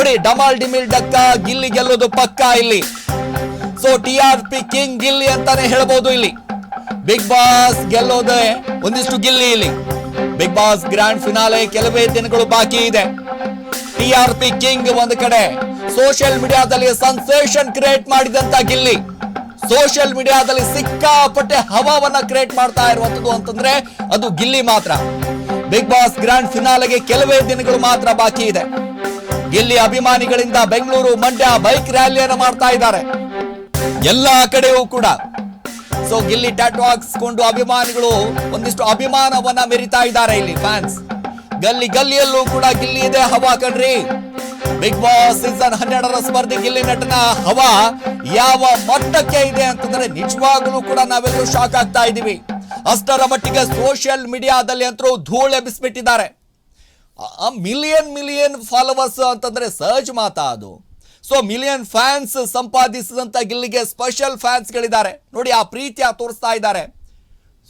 ನೋಡಿ ಡಮಾಲ್ ಡಿಮಿಲ್ ಡಕ್ಕ, ಗಿಲ್ಲಿ ಗೆಲ್ಲೋದು ಪಕ್ಕ ಇಲ್ಲಿ. So T R P king Gilli ಅಂತಾನೆ ಹೇಳ್ಬೋದು ಇಲ್ಲಿ. ಬಿಗ್ ಬಾಸ್ ಗೆಲ್ಲೋದೇ ಒಂದಿಷ್ಟು ಗಿಲ್ಲಿ ಇಲ್ಲಿ. ಬಿಗ್ ಬಾಸ್ ಗ್ರ್ಯಾಂಡ್ ಫಿನಾಲೆ ಕೆಲವೇ ದಿನಗಳು ಬಾಕಿ ಇದೆ. ಟಿ ಆರ್ ಪಿ ಕಿಂಗ್ ಒಂದು ಕಡೆ. ಸೋಷಿಯಲ್ ಮೀಡಿಯಾದಲ್ಲಿ ಸನ್ಸೇಷನ್ ಕ್ರಿಯೇಟ್ ಮಾಡಿದಂತ ಗಿಲ್ಲಿ. ಸೋಷಿಯಲ್ ಮೀಡಿಯಾದಲ್ಲಿ ಸಿಕ್ಕಾಪಟ್ಟೆ ಹವಾವನ್ನ ಕ್ರಿಯೇಟ್ ಮಾಡ್ತಾ ಇರುವಂತದ್ದು ಅಂತಂದ್ರೆ ಅದು ಗಿಲ್ಲಿ ಮಾತ್ರ. ಬಿಗ್ ಬಾಸ್ ಗ್ರ್ಯಾಂಡ್ ಫಿನಾಲೆಗೆ ಕೆಲವೇ ದಿನಗಳು ಮಾತ್ರ ಬಾಕಿ ಇದೆ. ಗಿಲ್ಲಿ ಅಭಿಮಾನಿಗಳಿಂದ ಬೆಂಗಳೂರು ಮಂಡ್ಯ ಬೈಕ್ ರ್ಯಾಲಿಯನ್ನು ಮಾಡ್ತಾ ಇದ್ದಾರೆ. ಎಲ್ಲ ಕಡೆಯೂ ಕೂಡ. ಸೊ ಗಿಲ್ಲಿ ಟ್ಯಾಟು ಹಾಕಿಸ್ಕೊಂಡು ಅಭಿಮಾನಿಗಳು ಒಂದಿಷ್ಟು ಅಭಿಮಾನವನ್ನ ಮೆರಿತಾ ಇದ್ದಾರೆ ಇಲ್ಲಿ ಫ್ಯಾನ್ಸ್ ಗಲ್ಲಿ ಗಲ್ಲಿಯಲ್ಲೂ ಕೂಡ ಗಿಲ್ಲಿ ಇದೆ ಹವಾ ಕಣ್ರಿ. ಬಿಗ್ ಬಾಸ್ ಸೀಸನ್ ಹನ್ನೆರಡರ ಸ್ಪರ್ಧೆ ಗಿಲ್ಲಿ ನಟನ ಹವಾ ಯಾವ ಮಟ್ಟಕ್ಕೆ ಇದೆ ಅಂತಂದ್ರೆ ನಿಜವಾಗ್ಲೂ ಕೂಡ ನಾವೆಲ್ಲರೂ ಶಾಕ್ ಆಗ್ತಾ ಇದೀವಿ ಅಷ್ಟರ ಮಟ್ಟಿಗೆ ಸೋಷಿಯಲ್ ಮೀಡಿಯಾದಲ್ಲಿ ಅಂತರೂ ಧೂಳು ಎಬ್ಬಿಸ್ಬಿಟ್ಟಿದ್ದಾರೆ ಮಿಲಿಯನ್ ಮಿಲಿಯನ್ ಫಾಲೋವರ್ಸ್ ಅಂತಂದರೆ ಸಹಜ ಮಾತಾ ಅದು. ಸೊ ಮಿಲಿಯನ್ ಫ್ಯಾನ್ಸ್ ಸಂಪಾದಿಸಿದಂಥ ಗಿಲ್ಲಿಗೆ ಸ್ಪೆಷಲ್ ಫ್ಯಾನ್ಸ್ಗಳಿದ್ದಾರೆ ನೋಡಿ, ಆ ಪ್ರೀತಿಯ ತೋರಿಸ್ತಾ ಇದ್ದಾರೆ.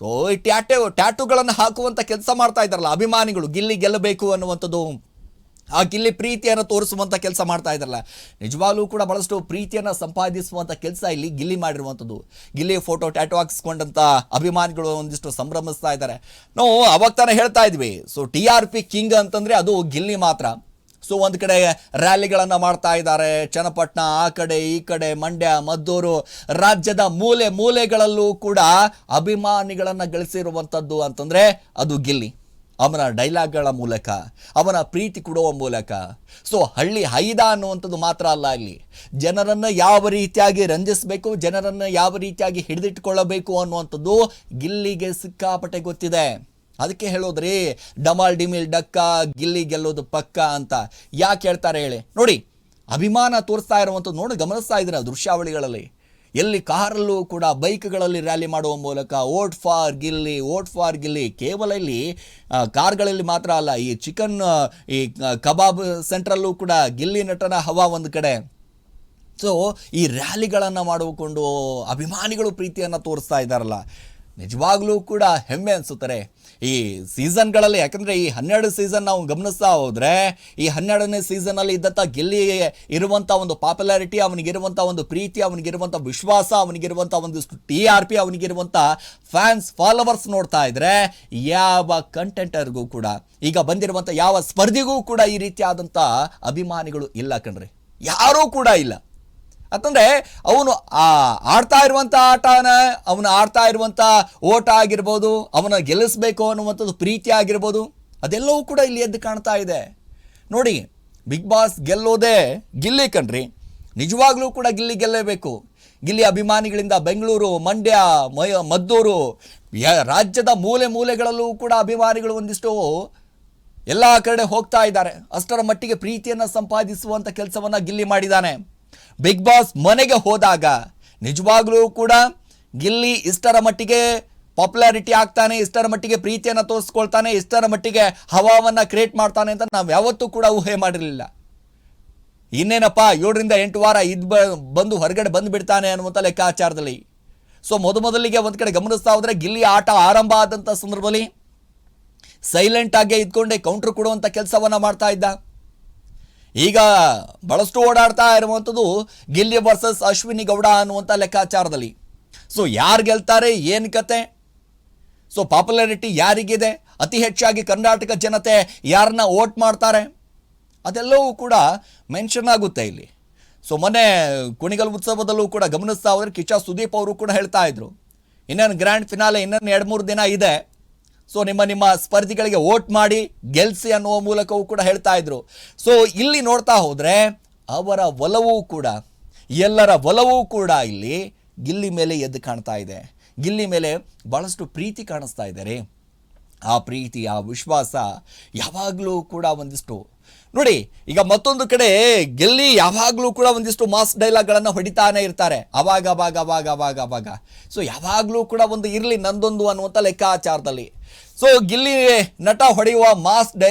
ಸೊ ಈ ಟ್ಯಾಟು, ಟ್ಯಾಟುಗಳನ್ನು ಹಾಕುವಂಥ ಕೆಲಸ ಮಾಡ್ತಾ ಇದ್ದಾರಲ್ಲ, ಅಭಿಮಾನಿಗಳು, ಗಿಲ್ಲಿ ಗೆಲ್ಲಬೇಕು ಅನ್ನುವಂಥದ್ದು ಆ ಗಿಲ್ಲಿ ಪ್ರೀತಿಯನ್ನು ತೋರಿಸುವಂಥ ಕೆಲಸ ಮಾಡ್ತಾ ಇದ್ದಾರಲ್ಲ ನಿಜವಾಗ್ಲೂ ಕೂಡ ಬಹಳಷ್ಟು ಪ್ರೀತಿಯನ್ನು ಸಂಪಾದಿಸುವಂಥ ಕೆಲಸ ಇಲ್ಲಿ ಗಿಲ್ಲಿ ಮಾಡಿರುವಂಥದ್ದು ಗಿಲ್ಲಿ ಫೋಟೋ ಟ್ಯಾಟೋ ಹಾಕಿಸ್ಕೊಂಡಂಥ ಅಭಿಮಾನಿಗಳು ಒಂದಿಷ್ಟು ಸಂಭ್ರಮಿಸ್ತಾ ಇದ್ದಾರೆ. ನಾವು ಅವಾಗ ತಾನೇ ಹೇಳ್ತಾ ಇದ್ವಿ so T R P king ಅಂತಂದರೆ ಅದು ಗಿಲ್ಲಿ ಮಾತ್ರ. ಸೊ ಒಂದು ಕಡೆ ರ್ಯಾಲಿಗಳನ್ನು ಮಾಡ್ತಾ ಇದ್ದಾರೆ, ಚನ್ನಪಟ್ಟಣ, ಆ ಕಡೆ, ಈ ಕಡೆ, ಮಂಡ್ಯ, ಮದ್ದೂರು, ರಾಜ್ಯದ ಮೂಲೆ ಮೂಲೆಗಳಲ್ಲೂ ಕೂಡ ಅಭಿಮಾನಿಗಳನ್ನು ಗಳಿಸಿರುವಂಥದ್ದು ಅಂತಂದರೆ ಅದು ಗಿಲ್ಲಿ. ಅವನ ಡೈಲಾಗ್ಗಳ ಮೂಲಕ, ಅವನ ಪ್ರೀತಿ ಕೊಡುವ ಮೂಲಕ. ಸೊ ಹಳ್ಳಿ ಹೈದ ಅನ್ನುವಂಥದ್ದು ಮಾತ್ರ ಅಲ್ಲ ಇಲ್ಲಿ. ಜನರನ್ನು ಯಾವ ರೀತಿಯಾಗಿ ರಂಜಿಸಬೇಕು, ಜನರನ್ನು ಯಾವ ರೀತಿಯಾಗಿ ಹಿಡಿದಿಟ್ಟುಕೊಳ್ಳಬೇಕು ಅನ್ನುವಂಥದ್ದು ಗಿಲ್ಲಿಗೆ ಸಿಕ್ಕಾಪಟ್ಟೆ ಗೊತ್ತಿದೆ. ಅದಕ್ಕೆ ಹೇಳೋದ್ರಿ, ಡಮಾಲ್ ಡಿಮಿಲ್ ಡಕ್ಕ, ಗಿಲ್ಲಿ ಗೆಲ್ಲೋದು ಪಕ್ಕ ಅಂತ. ಯಾಕೆ ಹೇಳ್ತಾರೆ ಹೇಳಿ? ನೋಡಿ, ಅಭಿಮಾನ ತೋರಿಸ್ತಾ ಇರುವಂಥದ್ದು ನೋಡಿ, ಗಮನಿಸ್ತಾ ಇದ್ದೀರ ದೃಶ್ಯಾವಳಿಗಳಲ್ಲಿ. ಎಲ್ಲಿ ಕಾರಲ್ಲೂ ಕೂಡ ಬೈಕ್ಗಳಲ್ಲಿ ರ್ಯಾಲಿ ಮಾಡುವ ಮೂಲಕ vote for Gilli vote for Gilli, ಕೇವಲ ಇಲ್ಲಿ ಕಾರ್ಗಳಲ್ಲಿ ಮಾತ್ರ ಅಲ್ಲ, ಈ ಚಿಕನ್ ಈ ಕಬಾಬ್ ಸೆಂಟ್ರಲ್ಲೂ ಕೂಡ ಗಿಲ್ಲಿ ನಟನ ಹವಾ ಒಂದು ಕಡೆ. ಸೊ ಈ ರ್ಯಾಲಿಗಳನ್ನು ಮಾಡಿಕೊಂಡು ಅಭಿಮಾನಿಗಳು ಪ್ರೀತಿಯನ್ನು ತೋರಿಸ್ತಾ ಇದ್ದಾರಲ್ಲ. ನಿಜವಾಗ್ಲೂ ಕೂಡ ಹೆಮ್ಮೆ ಅನಿಸುತ್ತಾರೆ. ಈ ಸೀಸನ್ಗಳಲ್ಲಿ, ಯಾಕಂದರೆ ಈ ಹನ್ನೆರಡು ಸೀಸನ್ ನಾವು ಗಮನಿಸ್ತಾ ಹೋದರೆ, ಈ ಹನ್ನೆರಡನೇ ಸೀಸನಲ್ಲಿ ಇದ್ದಂಥ ಗೆಲ್ಲಿ ಇರುವಂಥ ಒಂದು ಪಾಪ್ಯುಲಾರಿಟಿ, ಅವನಿಗಿರುವಂಥ ಒಂದು ಪ್ರೀತಿ, ಅವನಿಗಿರುವಂಥ ವಿಶ್ವಾಸ, ಅವನಿಗಿರುವಂಥ ಒಂದು ಟಿ ಆರ್ ಪಿ, ಅವನಿಗಿರುವಂಥ ಫ್ಯಾನ್ಸ್, ಫಾಲೋವರ್ಸ್ ನೋಡ್ತಾ ಇದ್ದರೆ ಯಾವ ಕಂಟೆಂಟರ್ಗೂ ಕೂಡ, ಈಗ ಬಂದಿರುವಂಥ ಯಾವ ಸ್ಪರ್ಧಿಗೂ ಕೂಡ ಈ ರೀತಿಯಾದಂಥ ಅಭಿಮಾನಿಗಳು ಇಲ್ಲ ಕಣ್ರಿ. ಯಾರೂ ಕೂಡ ಇಲ್ಲ. ಅಂತಂದ್ರೆ ಅವನು ಆ ಆಡ್ತಾ ಇರುವಂಥ ಆಟನ, ಅವನು ಆಡ್ತಾ ಇರುವಂಥ ಓಟ ಆಗಿರ್ಬೋದು, ಅವನ ಗೆಲ್ಲಿಸ್ಬೇಕು ಅನ್ನುವಂಥದ್ದು ಪ್ರೀತಿ ಆಗಿರ್ಬೋದು, ಅದೆಲ್ಲವೂ ಕೂಡ ಇಲ್ಲಿ ಎದ್ದು ಕಾಣ್ತಾ ಇದೆ. ನೋಡಿ, ಬಿಗ್ ಬಾಸ್ ಗೆಲ್ಲೋದೇ ಗಿಲ್ಲಿ ಕಣ್ರಿ. ನಿಜವಾಗ್ಲೂ ಕೂಡ ಗಿಲ್ಲಿ ಗೆಲ್ಲೇಬೇಕು. ಗಿಲ್ಲಿ ಅಭಿಮಾನಿಗಳಿಂದ ಬೆಂಗಳೂರು, ಮಂಡ್ಯ ಮಯ ಮದ್ದೂರು ರಾಜ್ಯದ ಮೂಲೆ ಮೂಲೆಗಳಲ್ಲೂ ಕೂಡ ಅಭಿಮಾನಿಗಳು ಒಂದಿಷ್ಟು ಎಲ್ಲ ಕಡೆ ಹೋಗ್ತಾ ಇದ್ದಾರೆ. ಅಷ್ಟರ ಮಟ್ಟಿಗೆ ಪ್ರೀತಿಯನ್ನು ಸಂಪಾದಿಸುವಂಥ ಕೆಲಸವನ್ನು ಗಿಲ್ಲಿ ಮಾಡಿದ್ದಾನೆ. ಬಿಗ್ ಬಾಸ್ ಮನೆಗೆ ಹೋದಾಗ ನಿಜವಾಗ್ಲೂ ಕೂಡ ಗಿಲ್ಲಿ ಇಷ್ಟರ ಮಟ್ಟಿಗೆ ಪಾಪ್ಯುಲಾರಿಟಿ ಆಗ್ತಾನೆ, ಇಷ್ಟರ ಮಟ್ಟಿಗೆ ಪ್ರೀತಿಯನ್ನು ತೋರಿಸ್ಕೊಳ್ತಾನೆ, ಇಷ್ಟರ ಮಟ್ಟಿಗೆ ಹವಾವನ್ನ ಕ್ರಿಯೇಟ್ ಮಾಡ್ತಾನೆ ಅಂತ ನಾವು ಯಾವತ್ತೂ ಕೂಡ ಊಹೆ ಮಾಡಿರಲಿಲ್ಲ. ಇನ್ನೇನಪ್ಪ, ಏಳರಿಂದ ಎಂಟು ವಾರ ಇದ್ದು ಬ, ಬಂದು ಹೊರಗಡೆ ಬಂದುಬಿಡ್ತಾನೆ ಅನ್ನುವಂಥ ಲೆಕ್ಕಾಚಾರದಲ್ಲಿ. ಸೊ ಮೊದಮೊದಲಿಗೆ ಒಂದು ಕಡೆ ಗಮನಿಸ್ತಾ ಹೋದರೆ ಗಿಲ್ಲಿ ಆಟ ಆರಂಭ ಆದಂಥ ಸಂದರ್ಭದಲ್ಲಿ ಸೈಲೆಂಟ್ ಆಗಿ ಇದ್ಕೊಂಡೆ ಕೌಂಟ್ರ್ ಕೊಡುವಂಥ ಕೆಲಸವನ್ನು ಮಾಡ್ತಾ ಇದ್ದ. ಈಗ ಬಹಳಷ್ಟು ಓಡಾಡ್ತಾ ಇರುವಂಥದ್ದು ಗಿಲ್ಲಿ ವರ್ಸಸ್ ಅಶ್ವಿನಿ ಗೌಡ ಅನ್ನುವಂಥ ಲೆಕ್ಕಾಚಾರದಲ್ಲಿ. ಸೊ ಯಾರು ಗೆಲ್ತಾರೆ, ಏನು ಕತೆ? ಸೊ ಪಾಪ್ಯುಲಾರಿಟಿ ಯಾರಿಗಿದೆ? ಅತಿ ಹೆಚ್ಚಾಗಿ ಕರ್ನಾಟಕ ಜನತೆ ಯಾರನ್ನ ವೋಟ್ ಮಾಡ್ತಾರೆ? ಅದೆಲ್ಲವೂ ಕೂಡ ಮೆನ್ಷನ್ ಆಗುತ್ತೆ ಇಲ್ಲಿ. ಸೊ ಮೊನ್ನೆ ಕುಣಿಗಲ್ ಉತ್ಸವದಲ್ಲೂ ಕೂಡ ಗಮನಿಸ್ತಾ ಹೋದ್ರೆ ಕಿಚ್ಚ ಸುದೀಪ್ ಅವರು ಕೂಡ ಹೇಳ್ತಾ ಇದ್ರು. ಇನ್ನೇನು ಗ್ರ್ಯಾಂಡ್ ಫಿನಾಲೆ ಇನ್ನೇನು ಎರಡು ಮೂರು ದಿನ ಇದೆ. ಸೊ ನಿಮ್ಮ ನಿಮ್ಮ ಸ್ಪರ್ಧಿಗಳಿಗೆ ವೋಟ್ ಮಾಡಿ ಗೆಲ್ಸಿ ಅನ್ನುವ ಮೂಲಕವೂ ಕೂಡ ಹೇಳ್ತಾ ಇದ್ರು. ಸೊ ಇಲ್ಲಿ ನೋಡ್ತಾ ಹೋದರೆ ಅವರ ಒಲವೂ ಕೂಡ, ಎಲ್ಲರ ಒಲವೂ ಕೂಡ ಇಲ್ಲಿ ಗಿಲ್ಲಿ ಮೇಲೆ ಎದ್ದು ಕಾಣ್ತಾ ಇದೆ. ಗಿಲ್ಲಿ ಮೇಲೆ ಬಹಳಷ್ಟು ಪ್ರೀತಿ ಕಾಣಿಸ್ತಾ ಇದ್ದಾರೆ ಆ ಪ್ರೀತಿ, ಆ ವಿಶ್ವಾಸ ಯಾವಾಗಲೂ ಕೂಡ ಒಂದಿಷ್ಟು. ನೋಡಿ, ಈಗ ಮತ್ತೊಂದು ಕಡೆ ಗೆಲ್ಲಿ ಯಾವಾಗಲೂ ಕೂಡ ಒಂದಿಷ್ಟು ಮಾಸ್ ಡೈಲಾಗ್ಗಳನ್ನು ಹೊಡಿತಾನೆ ಇರ್ತಾರೆ. ಅವಾಗ ಅವಾಗ ಅವಾಗ ಅವಾಗ ಅವಾಗ. ಸೊ ಯಾವಾಗಲೂ ಕೂಡ ಒಂದು ಇರಲಿ ನಂದೊಂದು ಅನ್ನುವಂಥ ಲೆಕ್ಕಾಚಾರದಲ್ಲಿ. ಸೊ ಗಿಲ್ಲಿ ನಟ ಹೊಡೆಯುವ ಮಾಸ್ ಡೈಲಾಗ್